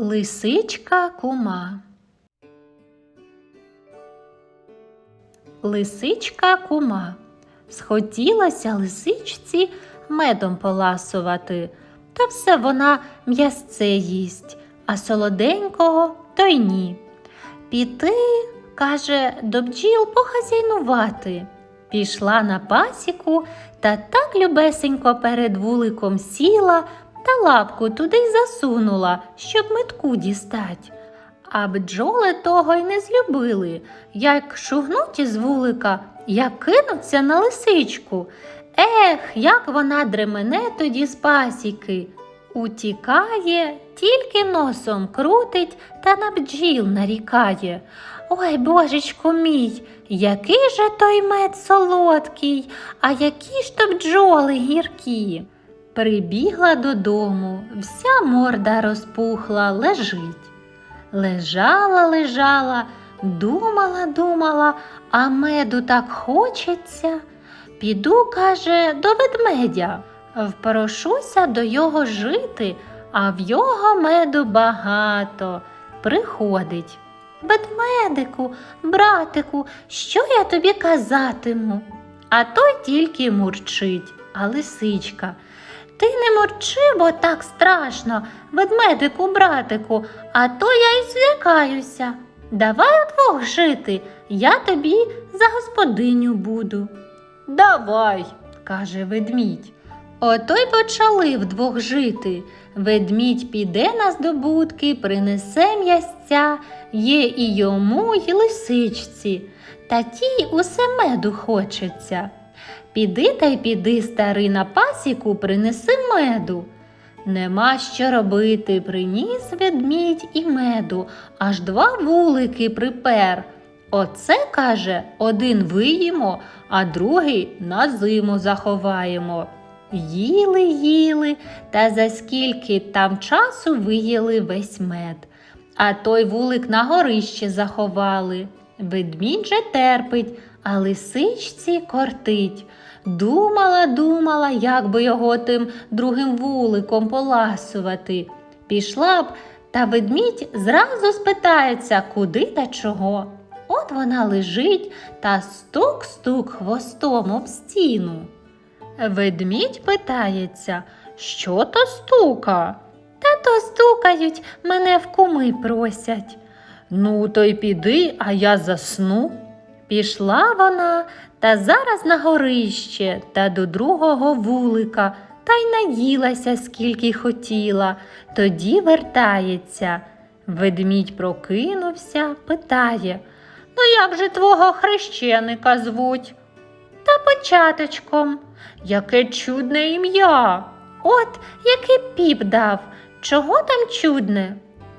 Лисичка кума. Лисичка кума. Схотілося лисичці медом поласувати, та все вона м'ясце їсть, а солоденького то й ні. Піти, каже, до бджіл похазяйнувати. Пішла на пасіку та так любесенько перед вуликом сіла та лапку туди й засунула, щоб метку дістать. А бджоли того й не злюбили, як шугнуть із вулика, як кинуться на лисичку. Ех, як вона дремене тоді з пасіки. Утікає, тільки носом крутить та на бджіл нарікає. Ой, божечко мій, який же той мед солодкий, а які ж то бджоли гіркі. Прибігла додому, вся морда розпухла, лежить. Лежала, лежала, думала, думала, а меду так хочеться. Піду, каже, до ведмедя, впрошуся до його жити, а в його меду багато. Приходить. Ведмедику, братику, що я тобі казатиму? А той тільки мурчить, а лисичка. Ти не мурчи, бо так страшно, ведмедику, братику, а то я й злякаюся. Давай удвох жити, я тобі за господиню буду. Давай, каже ведмідь. Ото й почали вдвох жити. Ведмідь піде на здобутки, принесе м'ясця, є і йому, й лисичці, та тій усе меду хочеться. Піди та й піди, старий, на пасіку, принеси меду. Нема що робити, приніс ведмідь і меду, аж два вулики припер. Оце, каже, один виїмо, а другий на зиму заховаємо. Їли, їли, та за скільки там часу виїли весь мед. А той вулик на горище заховали. Ведмідь же терпить, а лисичці кортить. Думала, думала, як би його тим другим вуликом поласувати. Пішла б, та ведмідь зразу спитається, куди та чого. От вона лежить та стук-стук хвостом об стіну. Ведмідь питається, що то стука? Та то стукають, мене в куми просять. Ну, то й піди, а я засну. Пішла вона та зараз на горище та до другого вулика та й наїлася, скільки хотіла, тоді вертається. Ведмідь прокинувся, питає Ну, як же твого хрещеника звуть? Та початочком. Яке чудне ім'я. От який піп дав. Чого там чудне?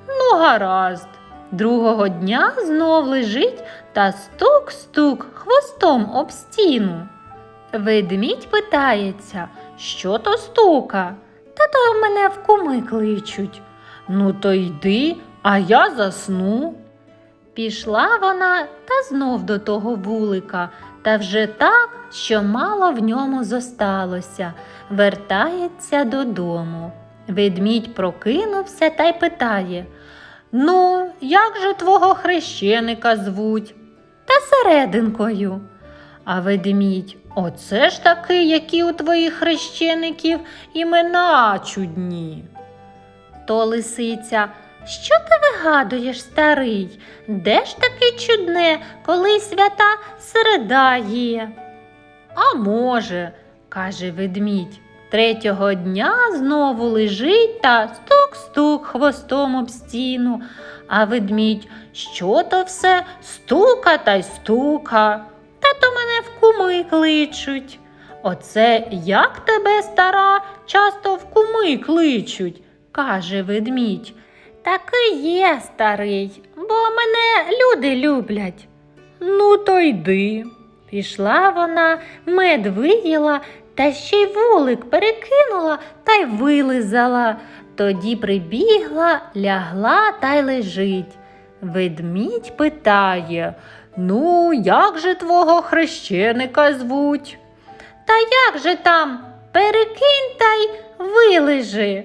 Ну, гаразд. Другого дня знов лежить та стук-стук хвостом об стіну. Ведмідь питається, що то стука? Та то мене в куми кличуть. Ну, то йди, а я засну. Пішла вона та знов до того вулика, та вже так, що мало в ньому зосталося, вертається додому. Ведмідь прокинувся та й питає Ну, як же твого хрещеника звуть? Та серединкою. А ведмідь, оце ж таки, які у твоїх хрещеників імена чудні. То лисиця, що ти вигадуєш, старий? Де ж таке чудне, коли свята середа є? А може, каже ведмідь, третього дня знову лежить та стук-стук хвостом об стіну. А ведмідь, що то все стука та й стука. Та то мене в куми кличуть. Оце як тебе, стара, часто в куми кличуть, каже ведмідь. Таки є, старий, бо мене люди люблять. Ну, то йди. Пішла вона, мед виїла, та ще й вулик перекинула та й вилизала. Тоді прибігла, лягла та й лежить. Ведмідь питає Ну, як же твого хрещеника звуть? Та як же там? Перекинь та й вилежи.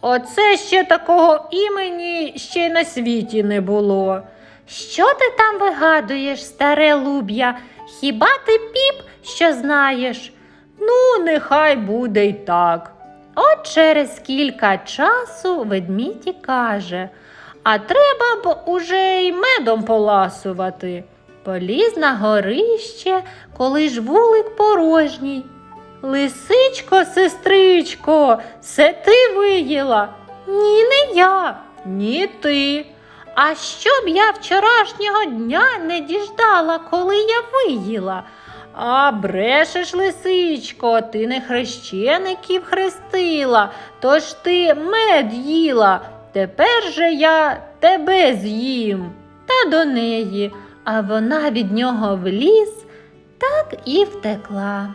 Оце ще такого імені ще й на світі не було. Що ти там вигадуєш, старе луб'я? Хіба ти піп, що знаєш? Ну, нехай буде й так. От через кілька часу ведмідь каже, а треба б уже й медом поласувати. Поліз на горище, коли ж вулик порожній. Лисичко, сестричко, це ти виїла? Ні, не я, ні ти. А щоб я вчорашнього дня не діждала, коли я виїла. А брешеш, лисичко, ти не хрещеників хрестила, тож ти мед їла. Тепер же я тебе з'їм. Та до неї, а вона від нього в ліс так і втекла.